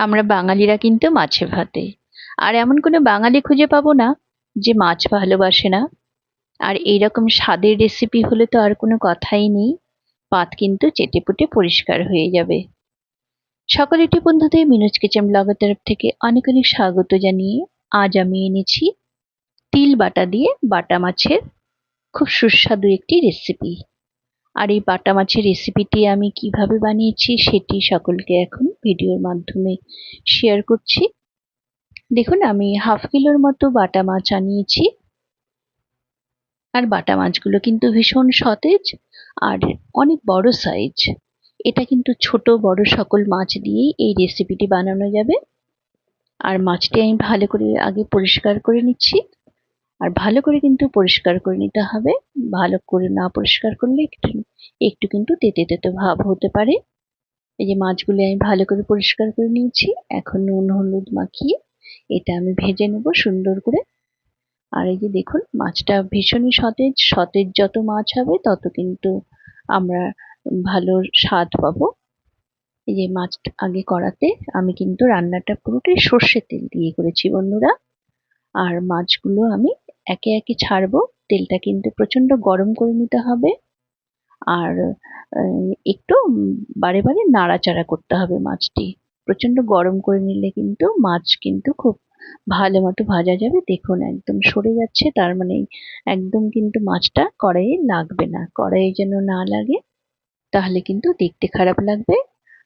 আমরা বাঙালিরা কিন্তু মাছে ভাতে। আর এমন কোনো বাঙালি খুঁজে পাবো না যে মাছ ভালোবাসে না। আর এইরকম স্বাদের রেসিপি হলে তো আর কোনো কথাই নেই। পাত কিন্তু চেটেপুটে পরিষ্কার হয়ে যাবে। সকল এটি বন্ধুদের মিনোজ কিচেন ব্লগের তরফ থেকে অনেক অনেক স্বাগত জানিয়ে আজ আমি এনেছি তিল বাটা দিয়ে বাটা মাছের খুব সুস্বাদু একটি রেসিপি আর এই বাটা মাছের রেসিপিটি আমি কীভাবে বানিয়েছি সেটি সকলকে এখন ভিডিওর মাধ্যমে শেয়ার করছি। দেখুন, আমি হাফ কিলোর মতো বাটা মাছ আনিয়েছি। আর বাটা মাছগুলো কিন্তু ভীষণ সতেজ আর অনেক বড় সাইজ এটা কিন্তু ছোট, বড় সকল মাছ দিয়েই এই রেসিপিটি বানানো যাবে। আর মাছটি আমি ভালো করে আগে পরিষ্কার করে নিচ্ছি। আর ভালো করে কিন্তু পরিষ্কার করে নিতে হবে। ভালো করে না পরিষ্কার করলে একটু একটু কিন্তু তেতে তেতে ভাব হতে পারে। এই যে মাছগুলি আমি ভালো করে পরিষ্কার করে নিয়েছি। এখন নুন, হলুদ মাখিয়ে এটা আমি ভেজে নেব সুন্দর করে। আর এই যে দেখুন, মাছটা ভীষণই সতেজ। সতেজ যত মাছ হবে তত কিন্তু আমরা ভালো স্বাদ পাবো। এই যে মাছটা আগে করাতে আমি কিন্তু রান্নাটা পুরোটাই সর্ষের তেল দিয়ে করেছি বন্ধুরা। আর মাছগুলো আমি একে একে ছাড়বো, তেলটা কিন্তু প্রচণ্ড গরম করে নিতে হবে। আর একটু বারে বারে নাড়াচাড়া করতে হবে মাছটি। প্রচণ্ড গরম করে নিলে কিন্তু মাছ কিন্তু খুব ভালো মতো ভাজা যাবে। দেখুন, একদম সরে যাচ্ছে, তার মানে একদম কিন্তু মাছটা কড়াইয়ে লাগবে না। কড়াইয়ে যেন না লাগে, তাহলে কিন্তু দেখতে খারাপ লাগবে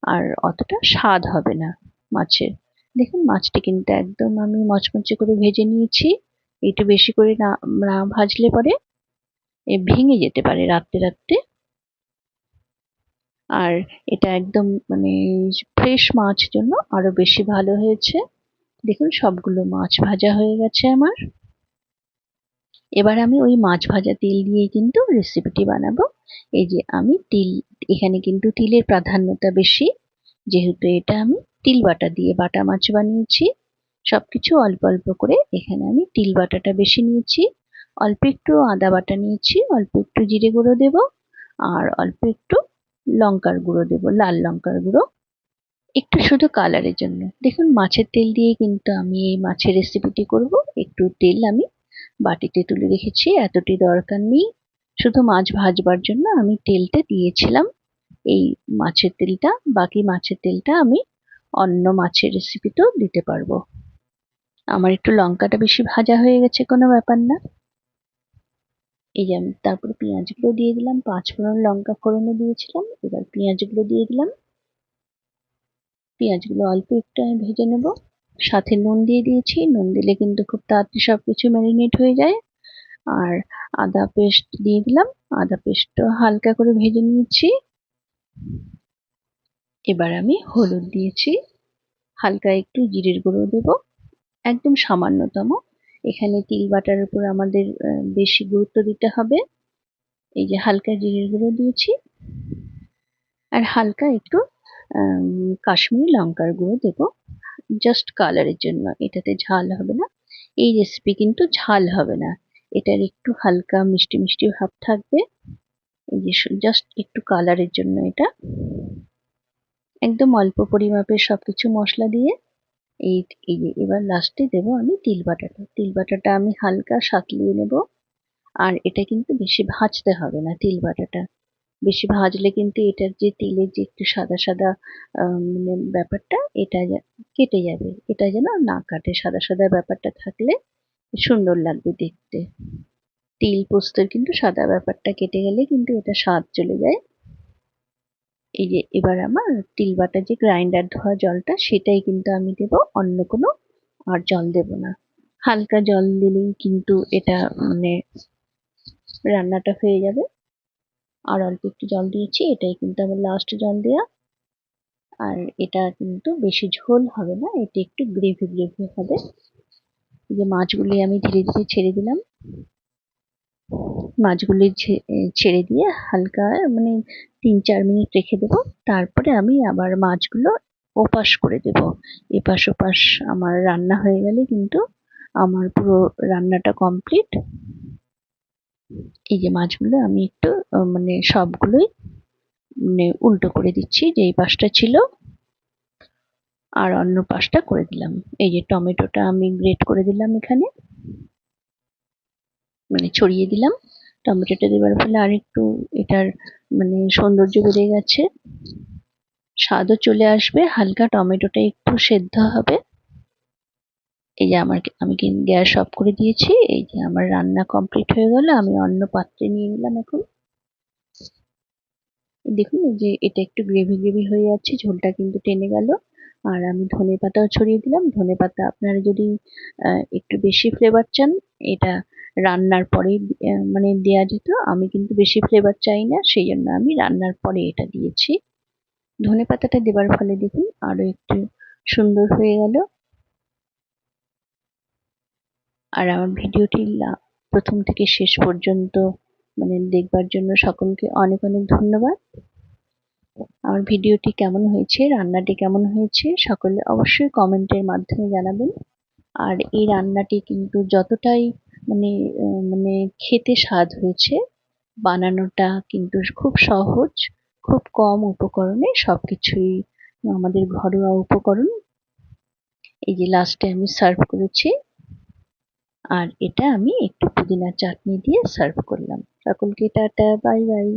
আর অতটা স্বাদ হবে না মাছের। দেখুন, মাছটি কিন্তু একদম আমি মচমচে করে ভেজে নিয়েছি। একটু বেশি করে না না ভাজলে পরে এ ভেঙে যেতে পারে রাত্রে রাত্রে আর এটা একদম মানে ফ্রেশ মাছ জন্য আরও বেশি ভালো হয়েছে। দেখুন সবগুলো মাছ ভাজা হয়ে গেছে আমার। এবার আমি ওই মাছ ভাজা তেল দিয়েই কিন্তু রেসিপিটি বানাবো। এই যে আমি তিল, এখানে কিন্তু তিলের প্রাধান্যতা বেশি। যেহেতু এটা আমি তিল বাটা দিয়ে বাটা মাছ বানিয়েছি। সবকিছু অল্প অল্প করে এখানে আমি তিল বাটাটা বেশি নিয়েছি। অল্প একটু আদা বাটা নিয়েছি, অল্প একটু জিরে গুঁড়ো দেব আর অল্প একটু লঙ্কার গুঁড়ো দেব, লাল লঙ্কার গুঁড়ো। একটু শুধু কালারের জন্য। দেখুন, মাছের তেল দিয়ে কিন্তু আমি এই মাছের রেসিপিটি করব। একটু তেল আমি বাটিতে তুলে রেখেছি, এতটি দরকার নেই। শুধু মাছ ভাজবার জন্য আমি তেলটা দিয়েছিলাম। এই মাছের তেলটা, বাকি মাছের তেলটা আমি অন্য মাছের রেসিপিতেও দিতে পারব। আমার একটু লঙ্কাটা বেশি ভাজা হয়ে গেছে, কোনো ব্যাপার না। এই যে আমি তারপরে পেঁয়াজগুলো দিয়ে দিলাম, পাঁচ ফোড়ন লঙ্কা ফোড়নে দিয়েছিলাম, এবার পেঁয়াজগুলো দিয়ে দিলাম। পেঁয়াজগুলো অল্প একটু আমি ভেজে নেব। সাথে নুন দিয়ে দিয়েছি, নুন দিলে কিন্তু খুব তাড়াতাড়ি সব কিছু ম্যারিনেট হয়ে যায়। আর আদা পেস্ট দিয়ে দিলাম, আদা পেস্টও হালকা করে ভেজে নিয়েছি। এবার আমি হলুদ দিয়েছি, হালকা একটু জিরের গুঁড়ো দেব। একদম সামান্যতম। এখানে তিল বাটার উপর আমাদের বেশি গুরুত্ব দিতে হবে। এই যে হালকা জিরের গুঁড়ো দিয়েছি। আর হালকা একটু কাশ্মীরি লঙ্কার গুঁড়ো দেব। জাস্ট কালারের জন্য, এটাতে ঝাল হবে না। এই রেসিপি কিন্তু ঝাল হবে না। এটার একটু হালকা মিষ্টি মিষ্টি ভাব থাকবে। এই যে জাস্ট একটু কালারের জন্য এটা। একদম অল্প পরিমাপের সবকিছু মশলা দিয়ে এই এই এবার লাস্টে দেব আমি তিল বাটাটা। তিল বাটাটা আমি হালকা সাতলিয়ে নেব। আর এটা কিন্তু বেশি ভাজতে হবে না তিল বাটাটা। বেশি ভাজলে কিন্তু এটার যে তিলের যে একটু সাদা সাদা মানে ব্যাপারটা, এটা কেটে যাবে। এটা যেন না কাটে। সাদা সাদা ব্যাপারটা থাকলে সুন্দর লাগবে দেখতে। তিল পোস্তের কিন্তু সাদা ব্যাপারটা কেটে গেলে কিন্তু এটা স্বাদ চলে যায়। এই যে এবার আমার তিল বাটা যে গ্রাইন্ডার ধোয়া জলটা, সেটাই কিন্তু আমি দেব। অন্য কোনো আর জল দেব না। হালকা জল দিলেই কিন্তু এটা মানে রান্নাটা হয়ে যাবে। আর অল্প একটু জল দিয়েছি, এটাই কিন্তু আমার লাস্ট জল দেওয়া আর এটা কিন্তু বেশি ঝোল হবে না, এটা একটু গ্রেভি গ্রেভি হবে। যে মাছগুলি আমি ধীরে ধীরে ছেড়ে দিলাম। মাছগুলি ছেড়ে দিয়ে হালকা মানে তিন চার মিনিট রেখে দেবো। তারপরে আমি আবার মাছগুলো ওপাশ করে দেব। এপাশ ওপাশ আমার রান্না হয়ে গেলে কিন্তু আমার পুরো রান্নাটা কমপ্লিট এই যে মাছগুলো আমি একটু মানে সবগুলোই মানে উল্টো করে দিচ্ছি যে এই পাশটা ছিল আর অন্য পাশটা করে দিলাম। এই যে টমেটোটা আমি গ্রেট করে দিলাম এখানে। মানে ছড়িয়ে দিলাম। টমেটোটা দেবার ফলে আর একটু এটার মানে সৌন্দর্য বেড়ে গেছে। স্বাদও চলে আসবে, হালকা টমেটোটা একটু সেদ্ধ হবে। এই যে আমার আমি গ্যাস অফ করে দিয়েছি, এই যে আমার রান্না কমপ্লিট হয়ে গেল, আমি অন্য পাত্রে নিয়ে নিলাম এখন। দেখুন যে এটা একটু গ্রেভি গ্রেভি হয়ে যাচ্ছে, ঝোলটা কিন্তু টেনে গেল। আর আমি ধনে পাতাও ছড়িয়ে দিলাম। ধনে পাতা আপনারা যদি একটু বেশি ফ্লেভার চান, এটা রান্নার পরেই মানে দেওয়া যেত। আমি কিন্তু বেশি ফ্লেভার চাই না সেই জন্য আমি রান্নার পরে এটা দিয়েছি। ধনে পাতাটা দেবার ফলে দেখুন আরও একটু সুন্দর হয়ে গেল। আর আমার ভিডিওটি প্রথম থেকে শেষ পর্যন্ত মানে দেখবার জন্য সকলকে অনেক অনেক ধন্যবাদ। আমার ভিডিওটি কেমন হয়েছে, রান্নাটি কেমন হয়েছে, সকলে অবশ্যই কমেন্টের মাধ্যমে জানাবেন। আর এই রান্নাটি কিন্তু যতটাই মানে মানে খেতে স্বাদ হয়েছে। বানানোটা কিন্তু খুব সহজ, খুব কম উপকরণে সব কিছুই আমাদের ঘরোয়া উপকরণ। এই যে লাস্টে আমি সার্ভ করেছি। আর এটা আমি একটু পুদিনা চাটনি দিয়ে সার্ভ করলাম। সকলকে টাটা বাই বাই